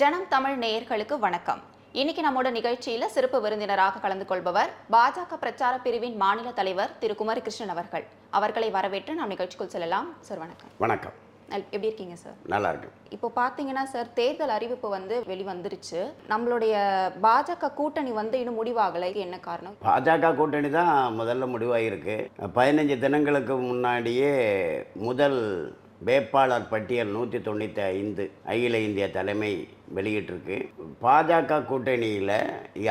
ஜனம் தமிழ் நேயர்களுக்கு வணக்கம். இன்னைக்கு நம்மோட நிகழ்ச்சியில சிறப்பு விருந்தினராக கலந்து கொள்பவர் பாஜக பிரச்சார பிரிவின் மாநில தலைவர் திரு குமரிகிருஷ்ணன் அவர்கள். அவர்களை வரவேற்று நாம் நிகழ்ச்சிக்குள் செல்லலாம். சார் வணக்கம். வணக்கம். எப்படி இருக்கீங்க சார்? நல்லா இருக்கு. இப்போ பார்த்தீங்கன்னா சார் தேர்தல் அறிவிப்பு வந்து வெளிவந்துருச்சு. நம்மளுடைய பாஜக கூட்டணி வந்து இன்னும் முடிவாகலை. என்ன காரணம்? பாஜக கூட்டணி தான் முதல்ல முடிவாயிருக்கு. பதினஞ்சு தினங்களுக்கு முன்னாடியே முதல் வேட்பாளர் பட்டியல் நூற்றி தொண்ணூற்றி ஐந்து அகில இந்திய தலைமை வெளியிட்டிருக்கு. பாஜக கூட்டணியில்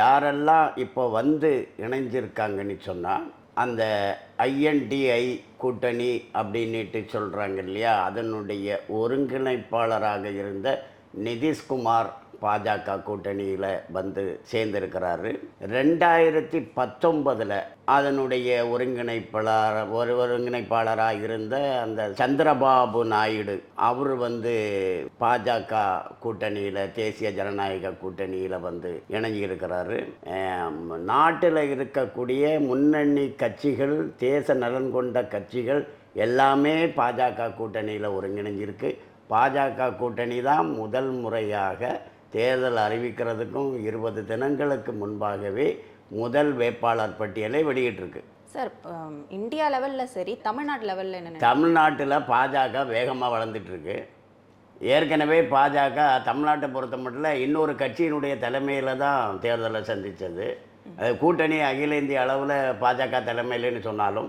யாரெல்லாம் இப்போ வந்து இணைஞ்சிருக்காங்கன்னு சொன்னால் அந்த ஐஎன்டிஐ கூட்டணி அப்படின்ட்டு சொல்கிறாங்க இல்லையா? அதனுடைய ஒருங்கிணைப்பாளராக இருந்த நிதிஷ்குமார் பாஜக கூட்டணியில் வந்து சேர்ந்திருக்கிறாரு. ரெண்டாயிரத்தி பத்தொன்பதில் அதனுடைய ஒருங்கிணைப்பாளர் ஒரு ஒருங்கிணைப்பாளராக இருந்த அந்த சந்திரபாபு நாயுடு அவர் வந்து பாஜக கூட்டணியில் தேசிய ஜனநாயக கூட்டணியில் வந்து இணைஞ்சிருக்கிறாரு. நாட்டில் இருக்கக்கூடிய முன்னணி கட்சிகள் தேச நலன் கொண்ட கட்சிகள் எல்லாமே பாஜக கூட்டணியில் ஒருங்கிணைஞ்சிருக்கு. பாஜக கூட்டணி தான் முதல் முறையாக தேர்தல் அறிவிக்கிறதுக்கும் இருபது தினங்களுக்கு முன்பாகவே முதல் வேட்பாளர் பட்டியலை வெளியிட்டிருக்கு. சார் இந்தியா லெவல்ல சரி தமிழ்நாடு லெவல்ல என்ன தமிழ்நாட்டில் பாஜக வேகமாக வளர்ந்துட்டு இருக்கு ஏற்கனவே பாஜக தமிழ்நாட்டை பொறுத்த மட்டும் இன்னொரு கட்சியினுடைய தலைமையில் தான் தேர்தலை சந்தித்தது அது கூட்டணி அகில இந்திய அளவில் பாஜக தலைமையிலன்னு சொன்னாலும்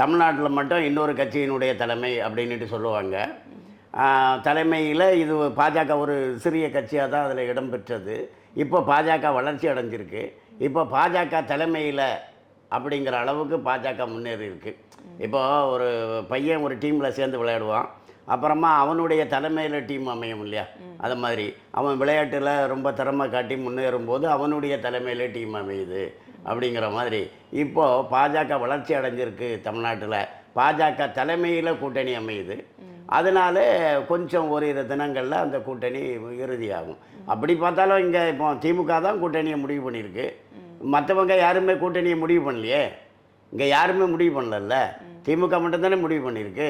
தமிழ்நாட்டில் மட்டும் இன்னொரு கட்சியினுடைய தலைமை அப்படின்னுட்டு சொல்லுவாங்க. தலைமையில் இது பாஜக ஒரு சிறிய கட்சியாக தான் அதில் இடம்பெற்றது இப்போ பாஜக வளர்ச்சி அடைஞ்சிருக்கு. இப்போ பாஜக தலைமையில் அப்படிங்கிற அளவுக்கு பாஜக முன்னேறி இருக்கு. இப்போ ஒரு பையன் ஒரு டீமில் சேர்ந்து விளையாடுவான். அப்புறமா அவனுடைய தலைமையில் டீம் அமையும் இல்லையா? அது மாதிரி. அவன் விளையாட்டில் ரொம்ப திறமை காட்டி முன்னேறும் போது அவனுடைய தலைமையில் டீம் அமையுது அப்படிங்கிற மாதிரி. இப்போது பாஜக வளர்ச்சி அடைஞ்சிருக்கு தமிழ்நாட்டில். பாஜக தலைமையில் கூட்டணி அமையுது. அதனால கொஞ்சம் ஓரிரு தினங்களில் அந்த கூட்டணி இறுதியாகும். அப்படி பார்த்தாலும் இங்கே இப்போ திமுக தான் கூட்டணியை முடிவு பண்ணியிருக்கு. மற்றவங்க யாருமே கூட்டணியை முடிவு பண்ணலையே. இங்கே யாருமே முடிவு பண்ணலல்ல. திமுக மட்டும்தானே முடிவு பண்ணியிருக்கு.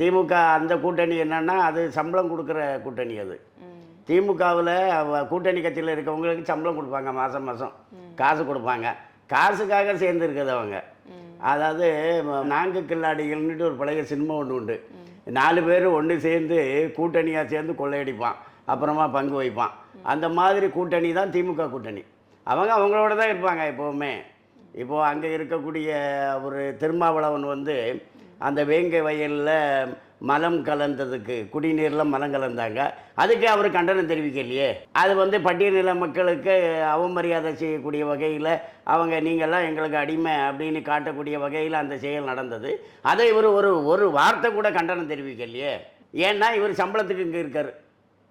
திமுக அந்த கூட்டணி என்னென்னா அது சம்பளம் கொடுக்குற கூட்டணி அது. திமுகவில் கூட்டணி கட்சியில் இருக்கவங்களுக்கு சம்பளம் கொடுப்பாங்க மாதம் மாதம் காசு கொடுப்பாங்க. காசுக்காக சேர்ந்துருக்குது அவங்க. அதாவது நான்கு கில்லாடிகள்னுட்டு ஒரு பழைய சினிமா ஒன்று உண்டு. நாலு பேர் ஒன்று சேர்ந்து கூட்டணியாக சேர்ந்து கொள்ளையடிப்பான். அப்புறமா பங்கு வைப்பான். அந்த மாதிரி கூட்டணி தான் திமுக கூட்டணி. அவங்க அவங்களோட தான் இருப்பாங்க எப்போவுமே. இப்போது அங்கே இருக்கக்கூடிய ஒரு திருமாவளவன் வந்து அந்த வேங்கை வயலில் மலம் கலந்ததுக்கு குடிநீரில் மலம் கலந்தாங்க. அதுக்கு அவர் கண்டனம் தெரிவிக்கலையே. அது வந்து பட்டியலின மக்களுக்கு அவமரியாதை செய்யக்கூடிய வகையில் அவங்க நீங்கள்லாம் எங்களுக்கு அடிமை அப்படின்னு காட்டக்கூடிய வகையில் அந்த செயல் நடந்தது. அதை இவர் ஒரு ஒரு வார்த்தை கூட கண்டனம் தெரிவிக்கலையே. ஏன்னா இவர் சம்பளத்துக்கு இங்கே இருக்கார்.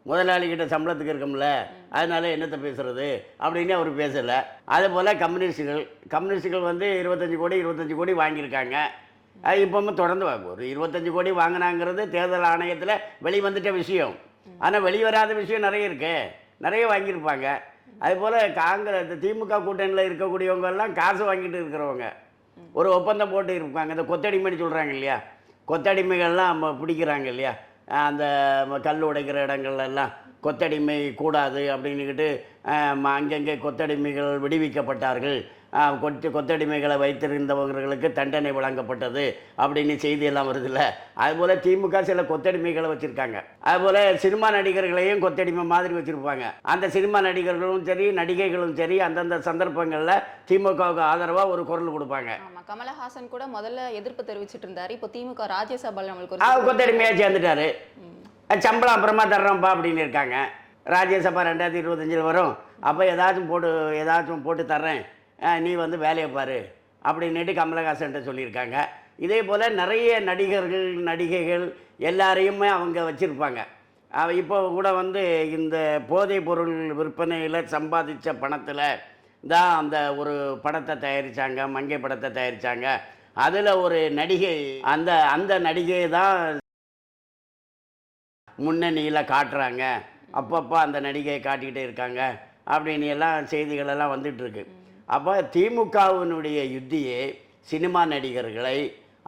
முதலாளிகிட்ட சம்பளத்துக்கு இருக்கோம்ல அதனால என்னத்தை பேசுகிறது அப்படின்னு அவர் பேசலை. அதே போல் கம்யூனிஸ்டுகள் கம்யூனிஸ்டுகள் வந்து இருபத்தஞ்சி கோடி இருபத்தஞ்சி கோடி வாங்கியிருக்காங்க. அது இப்போவும் தொடர்ந்து வாங்க ஒரு இருபத்தஞ்சி கோடி வாங்கினாங்கிறது தேர்தல் ஆணையத்தில் வெளிவந்துட்ட விஷயம். ஆனால் வெளிவராத விஷயம் நிறைய இருக்கு. நிறைய வாங்கியிருப்பாங்க. அதுபோல் காங்கிரஸ் திமுக கூட்டணியில் இருக்கக்கூடியவங்க எல்லாம் காசு வாங்கிட்டு இருக்கிறவங்க. ஒரு ஒப்பந்தம் போட்டு இருப்பாங்க. இந்த கொத்தடிமைன்னு சொல்கிறாங்க இல்லையா? கொத்தடிமைகள்லாம் நம்ம பிடிக்கிறாங்க இல்லையா? அந்த கல் உடைக்கிற இடங்கள்லாம் கொத்தடிமை கூடாது அப்படின்னுக்கிட்டு அங்கங்கே கொத்தடிமைகள் விடுவிக்கப்பட்டார்கள். கொத்து கொத்தடிமைகளை வைத்திருந்தவர்களுக்கு தண்டனை வழங்கப்பட்டது அப்படின்னு செய்தியெல்லாம் வருதுல்ல. அதுபோல் திமுக சில கொத்தடிமைகளை வச்சுருக்காங்க. அதுபோல் சினிமா நடிகர்களையும் கொத்தடிமை மாதிரி வச்சுருப்பாங்க. அந்த சினிமா நடிகர்களும் சரி நடிகைகளும் சரி அந்தந்த சந்தர்ப்பங்களில் திமுகவுக்கு ஆதரவாக ஒரு குரல் கொடுப்பாங்க. கமலஹாசன் கூட முதல்ல எதிர்ப்பு தெரிவிச்சிட்டு இருந்தாரு. இப்போ திமுக ராஜ்யசபால நம்மளுக்கு கொத்தடிமையாக சேர்ந்துட்டாரு. சம்பளம் அப்புறமா தர்றோம்ப்பா அப்படின்னு இருக்காங்க. ராஜ்யசபா ரெண்டாயிரத்தி இருபத்தஞ்சில் வரும். அப்போ ஏதாச்சும் போட்டு ஏதாச்சும் போட்டு தர்றேன். நீ வந்து வேலையை பாரு அப்படின்னுட்டு கமலஹாசன்ட்ட சொல்லியிருக்காங்க. இதே போல் நிறைய நடிகர்கள் நடிகைகள் எல்லாரையுமே அவங்க வச்சுருப்பாங்க. இப்போ கூட வந்து இந்த போதைப் பொருள் விற்பனையில் சம்பாதித்த பணத்தில் தான் அந்த ஒரு படத்தை தயாரித்தாங்க மங்கை படத்தை தயாரித்தாங்க அதில் ஒரு நடிகை அந்த அந்த நடிகையை தான் முன்னணியில் காட்டுறாங்க. அப்பப்போ அந்த நடிகையை காட்டிக்கிட்டே இருக்காங்க. அப்படின்னு எல்லாம் செய்திகளெல்லாம் வந்துட்டுருக்கு அப்போ திமுகவினுடைய யுத்தியே சினிமா நடிகர்களை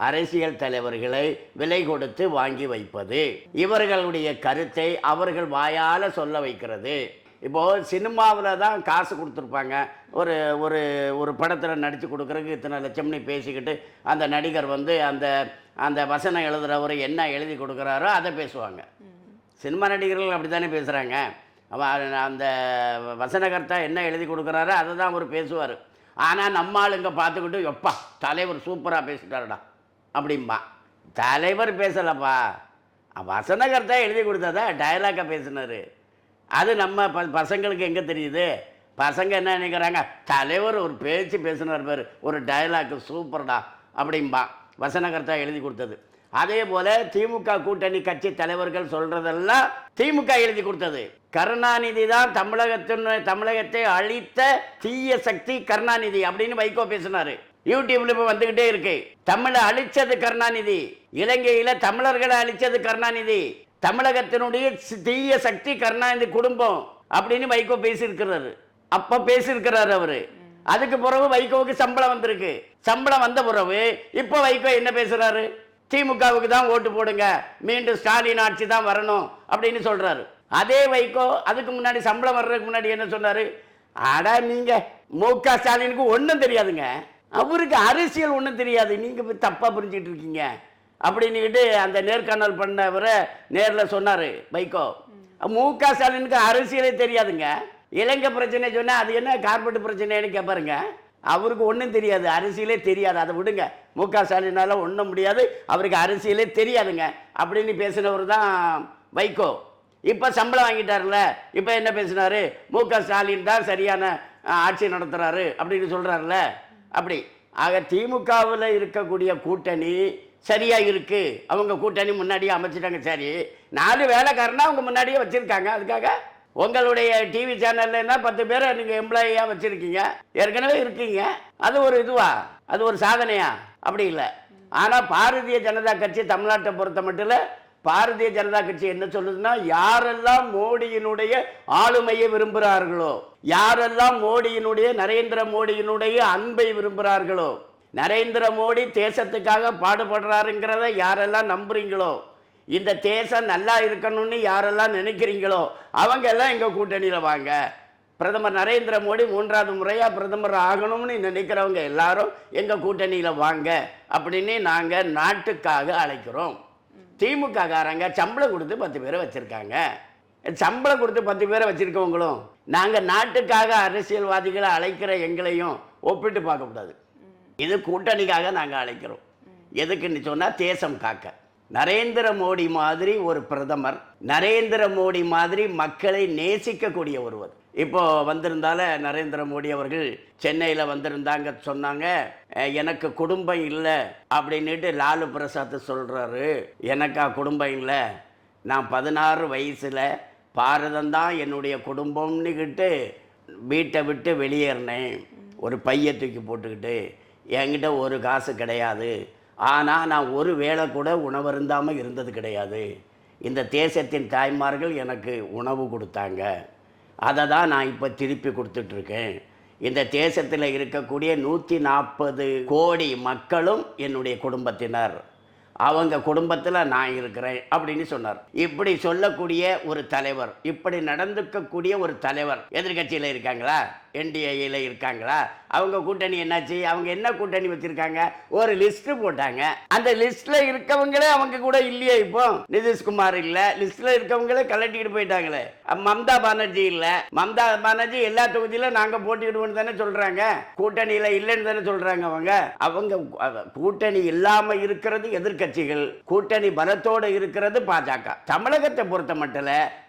அரசியல் தலைவர்களை விலை கொடுத்து வாங்கி வைப்பது. இவர்களுடைய கருத்தை அவர்கள் வாயால் சொல்ல வைக்கிறது. இப்போது சினிமாவில் தான் காசு கொடுத்துருப்பாங்க. ஒரு ஒரு ஒரு படத்தில் நடித்து கொடுக்குறதுக்கு இத்தனை லட்சம்னு பேசிக்கிட்டு அந்த நடிகர் வந்து அந்த அந்த வசனம் எழுதுகிறவர் என்ன எழுதி கொடுக்குறாரோ அதை பேசுவாங்க. சினிமா நடிகர்கள் அப்படி தானே பேசுகிறாங்க அவன் அந்த வசனகர்த்தா என்ன எழுதி கொடுக்குறாரோ அதை தான் அவர் பேசுவார். ஆனால் நம்ம ஆளுங்க பார்த்துக்கிட்டு எப்பா தலைவர் சூப்பராக பேசிட்டாருடா அப்படிம்பா. தலைவர் பேசலப்பா. வசனகர்த்தா எழுதி கொடுத்ததா டயலாக்காக பேசினார். அது நம்ம ப பசங்களுக்கு எங்கே தெரியுது? பசங்க என்ன நினைக்கிறாங்க? தலைவர் ஒரு பேச்சு பேசினார் பேர் ஒரு டயலாக் சூப்பர்டா அப்படிம்பா. வசனகர்த்தா எழுதி கொடுத்தது. அதே போல திமுக கூட்டணி கட்சி தலைவர்கள் சொல்றதெல்லாம் திமுக எழுதி கொடுத்தது. கருணாநிதி தான் தமிழகத்தின் தமிழகத்தை அழித்த தீய சக்தி கருணாநிதி அப்படின்னு வைகோ பேசினாரு. யூடியூப்ல இப்ப வந்துகிட்டே இருக்கு. தமிழை அழிச்சது கருணாநிதி. இலங்கையில தமிழர்களை அழிச்சது கருணாநிதி. தமிழகத்தினுடைய தீய சக்தி கருணாநிதி குடும்பம் அப்படின்னு வைகோ பேசியிருக்கிறாரு. அப்ப பேசியிருக்கிறாரு அவரு. அதுக்கு பிறகு வைகோவுக்கு சம்பளம் வந்திருக்கு. சம்பளம் வந்த பிறகு இப்போ வைகோ என்ன பேசுறாரு? திமுகவுக்கு தான் ஓட்டு போடுங்க. மீண்டும் ஸ்டாலின் ஆட்சி தான் வரணும் அப்படின்னு சொல்கிறாரு அதே வைகோ அதுக்கு முன்னாடி சம்பளம் வர்றதுக்கு முன்னாடி என்ன சொன்னார்? அட நீங்கள் மு க ஸ்டாலினுக்கு ஒன்றும் தெரியாதுங்க. அவருக்கு அரசியல் ஒன்றும் தெரியாது. நீங்கள் போய் தப்பா இருக்கீங்க. அப்படின்னுக்கிட்டு அந்த நேர்காணல் பண்ணவரை நேரில் சொன்னார் வைகோ. மு க ஸ்டாலினுக்கு அரசியலே தெரியாதுங்க. இலங்கை பிரச்சனை சொன்னால் அது என்ன கார்பரேட் பிரச்சனைன்னு கேட்பாருங்க அவருக்கு ஒன்றும் தெரியாது அரசியலே தெரியாது. அதை விடுங்க. மு க ஸ்டாலினால ஒன்றும் முடியாது அவருக்கு அரசியலே தெரியாதுங்க. அப்படின்னு பேசினவர் தான் வைகோ. இப்போ சம்பளம் வாங்கிட்டார்ல இப்போ என்ன பேசினார்? மு க ஸ்டாலின் தான் சரியான ஆட்சி நடத்துகிறாரு அப்படின்னு சொல்றாருல. அப்படி. ஆக திமுகவில் இருக்கக்கூடிய கூட்டணி சரியாக இருக்குது அவங்க கூட்டணி முன்னாடியே அமைச்சிட்டாங்க. சரி. நாலு வேலைக்காரனா அவங்க முன்னாடியே வச்சுருக்காங்க. அதுக்காக உங்களுடைய டிவி சேனல்னா பத்து பேரை நீங்க எம்ப்ளாயியா வச்சிருக்கீங்க? ஏற்கனவே இருக்கீங்க. அது ஒரு இதுவா? அது ஒரு சாதனையா? அப்படி இல்லை. ஆனா பாரதிய ஜனதா கட்சி தமிழ்நாட்டை பொறுத்த மட்டும் பாரதிய ஜனதா கட்சி என்ன சொல்லுதுன்னா யாரெல்லாம் மோடியினுடைய ஆளுமையை விரும்புகிறார்களோ யாரெல்லாம் மோடியினுடைய நரேந்திர மோடியினுடைய அன்பை விரும்புகிறார்களோ நரேந்திர மோடி தேசத்துக்காக பாடுபடுறாருங்கிறத யாரெல்லாம் நம்புறீங்களோ இந்த தேசம் நல்லா இருக்கணும்னு யாரெல்லாம் நினைக்கிறீங்களோ அவங்க எல்லாம் எங்கள் கூட்டணியில் வாங்க. பிரதமர் நரேந்திர மோடி மூன்றாவது முறையாக பிரதமர் ஆகணும்னு நினைக்கிறவங்க எல்லாரும் எங்கள் கூட்டணியில் வாங்க அப்படின்னு நாங்கள் நாட்டுக்காக அழைக்கிறோம். திமுகக்காரங்க சம்பளம் கொடுத்து பத்து பேரை வச்சுருக்காங்க. சம்பளம் கொடுத்து பத்து பேரை வச்சுருக்கவங்களும் நாங்கள் நாட்டுக்காக அரசியல்வாதிகளை அழைக்கிற எங்களையும் ஒப்பிட்டு பார்க்கக்கூடாது. இது கூட்டணிக்காக நாங்கள் அழைக்கிறோம். எதுக்குன்னு சொன்னால் தேசம் காக்க. நரேந்திர மோடி மாதிரி ஒரு பிரதமர் நரேந்திர மோடி மாதிரி மக்களை நேசிக்கக்கூடிய ஒருவர். இப்போ வந்திருந்தால நரேந்திர மோடி அவர்கள் சென்னையில் வந்திருந்தாங்க சொன்னாங்க எனக்கு குடும்பம் இல்லை அப்படின்னுட்டு லாலு பிரசாத் சொல்கிறாரு எனக்கா குடும்பம் இல்லை நான் பதினாறு வயசில் பாரதம் தான் என்னுடைய குடும்பம்னுக்கிட்டு வீட்டை விட்டு வெளியேறினேன். ஒரு பைய தூக்கி போட்டுக்கிட்டு என்கிட்ட ஒரு காசு கிடையாது. ஆனால் நான் ஒரு வேளை கூட உணவருந்தாமல் இருந்தது கிடையாது. இந்த தேசத்தின் தாய்மார்கள் எனக்கு உணவு கொடுத்தாங்க. அதை தான் நான் இப்போ திருப்பி கொடுத்துட்ருக்கேன். இந்த தேசத்தில் இருக்கக்கூடிய நூற்றி நாற்பது கோடி மக்களும் என்னுடைய குடும்பத்தினர். அவங்க குடும்பத்தில் நான் இருக்கிறேன் அப்படின்னு சொன்னார். இப்படி சொல்லக்கூடிய ஒரு தலைவர் இப்படி நடந்துக்கக்கூடிய ஒரு தலைவர் எதிர்க்கட்சியில் இருக்காங்களா? என்டிஏயில் இருக்காங்களா? அவங்க கூட்டணி என்னாச்சு? அவங்க என்ன கூட்டணி வச்சிருக்காங்க? ஒரு லிஸ்ட் போட்டாங்க. அந்த லிஸ்ட்ல இருக்கவங்களே அவங்க கூட இல்லையே இப்போ. நிதிஷ்குமார் இல்ல. லிஸ்ட்ல இருக்கவங்களே கலட்டிட்டு போயிட்டாங்களே. மம்தா பானர்ஜி இல்ல. மம்தா பானர்ஜி எல்லா தொகுதியிலும் நாங்க போட்டியிடுவோம்னு தானே சொல்றாங்க. கூட்டணியில இல்லைன்னு தானே சொல்றாங்க அவங்க. அவங்க கூட்டணி இல்லாம இருக்கிறது எதிர்க்கட்சிகள் கூட்டணி பலத்தோடு இருக்கிறது பாஜக. தமிழகத்தை பொறுத்த மட்டும்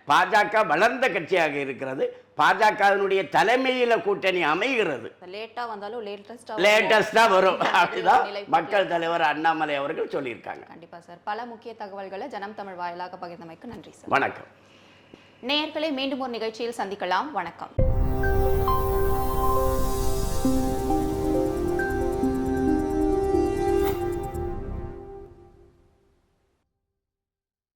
பாஜக வளர்ந்த கட்சியாக இருக்கிறது. பாஜகவினுடைய தலைமையில கூட்டணி அமைகிறது. லேட்டஸ்டா லேட்டஸ்டா வரும். அப்படிதான் மக்கள் தலைவர் அண்ணாமலை அவர்கள் சொல்லியிருக்காங்க. கண்டிப்பா சார். பல முக்கிய தகவல்களை ஜனம் தமிழ் வாயிலாக பகிர்ந்தமைக்கு நன்றி சார். வணக்கம். நேயர்களை மீண்டும் ஒரு நிகழ்ச்சியில் சந்திக்கலாம். வணக்கம்.